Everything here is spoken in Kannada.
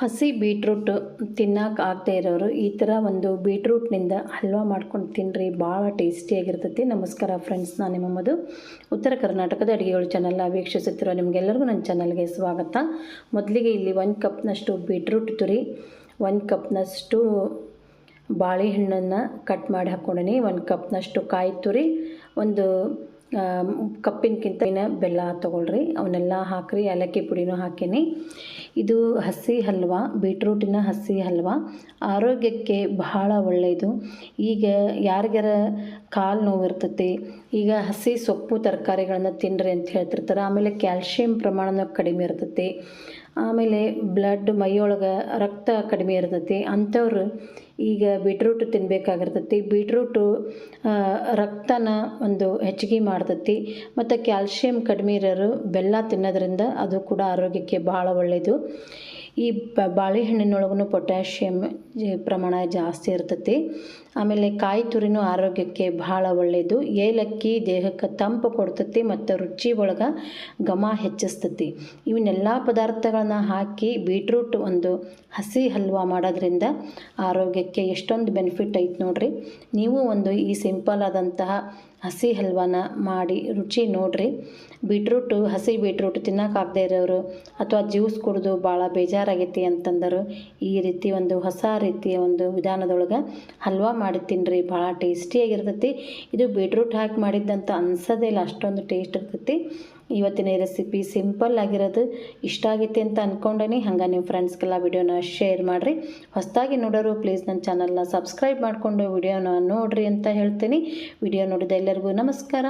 ಹಸಿ ಬೀಟ್ರೂಟ್ ತಿನ್ನಕ್ಕೆ ಆಗದೆ ಇರೋರು ಈ ಥರ ಒಂದು ಬೀಟ್ರೂಟ್ನಿಂದ ಹಲ್ವಾ ಮಾಡ್ಕೊಂಡು ತಿನ್ನಿರಿ ಭಾಳ ಟೇಸ್ಟಿಯಾಗಿರ್ತೈತಿ. ನಮಸ್ಕಾರ ಫ್ರೆಂಡ್ಸ್ ನಾನು ನಿಮ್ಮ ಮಧು. ಉತ್ತರ ಕರ್ನಾಟಕದ ಅಡುಗೆಗಳು ಚಾನಲ್ನ ವೀಕ್ಷಿಸುತ್ತಿರೋ ನಿಮಗೆಲ್ಲರಿಗೂ ನನ್ನ ಚಾನಲ್ಗೆ ಸ್ವಾಗತ. ಮೊದಲಿಗೆ ಇಲ್ಲಿ ಒಂದು ಕಪ್ನಷ್ಟು ಬೀಟ್ರೂಟ್ ತುರಿ ಒಂದು ಕಪ್ನಷ್ಟು ಬಾಳೆಹಣ್ಣನ್ನು ಕಟ್ ಮಾಡಿ ಹಾಕ್ಕೊಂಡೀನಿ ಒಂದು ಕಪ್ನಷ್ಟು ಕಾಯಿ ತುರಿ ಒಂದು ಕಪ್ಪಿನಕ್ಕಿಂತ ಬೆಲ್ಲ ತೊಗೊಳ್ರಿ. ಅವನ್ನೆಲ್ಲ ಹಾಕ್ರಿ, ಏಲಕ್ಕಿ ಪುಡಿನೂ ಹಾಕೀನಿ. ಇದು ಹಸಿ ಹಲ್ವಾ, ಬೀಟ್ರೂಟಿನ ಹಸಿ ಹಲ್ವಾ. ಆರೋಗ್ಯಕ್ಕೆ ಬಹಳ ಒಳ್ಳೆಯದು ಈಗ ಯಾರಿಗಾರ ಕಾಲು ನೋವು ಇರ್ತೈತಿ ಈಗ ಹಸಿ ಸೊಪ್ಪು ತರಕಾರಿಗಳನ್ನು ತಿನ್ನಿರಿ ಅಂತ ಹೇಳ್ತಿರ್ತಾರೆ. ಆಮೇಲೆ ಕ್ಯಾಲ್ಶಿಯಂ ಪ್ರಮಾಣನ ಕಡಿಮೆ ಇರ್ತೈತಿ. ಆಮೇಲೆ ಬ್ಲಡ್ ಮೈಯೊಳಗೆ ರಕ್ತ ಕಡಿಮೆ ಇರ್ತೈತಿ. ಅಂಥವ್ರು ಈಗ ಬೀಟ್ರೂಟ್ ತಿನ್ನಬೇಕಾಗಿರ್ತೈತಿ ಬೀಟ್ರೂಟು ರಕ್ತನ ಒಂದು ಹೆಚ್ಚಿಗೆ ಮಾಡ್ತೈತಿ. ಮತ್ತು ಕ್ಯಾಲ್ಶಿಯಂ ಕಡಿಮೆ ಇರೋರು ಬೆಲ್ಲ ತಿನ್ನೋದ್ರಿಂದ ಅದು ಕೂಡ ಆರೋಗ್ಯಕ್ಕೆ ಭಾಳ ಒಳ್ಳೆಯದು ಈ ಬಾಳೆಹಣ್ಣಿನೊಳಗೂ ಪೊಟ್ಯಾಷಿಯಮ್ ಪ್ರಮಾಣ ಜಾಸ್ತಿ ಇರ್ತೈತಿ. ಆಮೇಲೆ ಕಾಯಿ ತುರಿನೂ ಆರೋಗ್ಯಕ್ಕೆ ಭಾಳ ಒಳ್ಳೆಯದು ಏಲಕ್ಕಿ ದೇಹಕ್ಕೆ ತಂಪು ಕೊಡ್ತತಿ ಮತ್ತು ರುಚಿ ಒಳಗೆ ಘಮ ಹೆಚ್ಚಿಸ್ತತಿ. ಇವನ್ನೆಲ್ಲ ಪದಾರ್ಥಗಳನ್ನ ಹಾಕಿ ಬೀಟ್ರೂಟ್ ಒಂದು ಹಸಿ ಹಲ್ವಾ ಮಾಡೋದ್ರಿಂದ ಆರೋಗ್ಯಕ್ಕೆ ಎಷ್ಟೊಂದು ಬೆನಿಫಿಟ್ ಐತೆ ನೋಡ್ರಿ. ನೀವು ಒಂದು ಈ ಸಿಂಪಲ್ ಆದಂತಹ ಹಸಿ ಹಲ್ವಾನ ಮಾಡಿ ರುಚಿ ನೋಡ್ರಿ. ಬೀಟ್ರೂಟು ಹಸಿ ಬೀಟ್ರೂಟ್ ತಿನ್ನೋಕ್ಕಾಗದೇ ಇರೋರು ಅಥವಾ ಜ್ಯೂಸ್ ಕುಡಿದು ಭಾಳ ಬೇಜಾರಾಗೈತಿ ಅಂತಂದರು ಈ ರೀತಿ ಒಂದು ಹೊಸ ರೀತಿಯ ಒಂದು ವಿಧಾನದೊಳಗೆ ಹಲ್ವಾ ಮಾಡಿ ತಿನ್ನಿರಿ ಭಾಳ ಟೇಸ್ಟಿಯಾಗಿರ್ತೈತಿ ಇದು ಬೀಟ್ರೂಟ್ ಹಾಕಿ ಮಾಡಿದ್ದಂತ ಅನ್ಸೋದೇ ಇಲ್ಲ. ಅಷ್ಟೊಂದು ಟೇಸ್ಟ್ ಇರ್ತೈತಿ. ಇವತ್ತಿನ ರೆಸಿಪಿ ಸಿಂಪಲ್ ಆಗಿರೋದು, ಇಷ್ಟ ಆಗೈತೆ ಅಂತ ಅಂದ್ಕೊಂಡೇನಿ ಹಂಗೆ ನಿಮ್ಮ ಫ್ರೆಂಡ್ಸ್ಗೆಲ್ಲ ವಿಡಿಯೋನ ಶೇರ್ ಮಾಡಿರಿ. ಹೊಸದಾಗಿ ನೋಡೋರು ಪ್ಲೀಸ್ ನನ್ನ ಚಾನಲ್ನ ಸಬ್ಸ್ಕ್ರೈಬ್ ಮಾಡಿಕೊಂಡು ವಿಡಿಯೋನ ನೋಡಿರಿ ಅಂತ ಹೇಳ್ತೀನಿ. ವಿಡಿಯೋ ನೋಡಿದ ಎಲ್ಲರಿಗೂ ನಮಸ್ಕಾರ.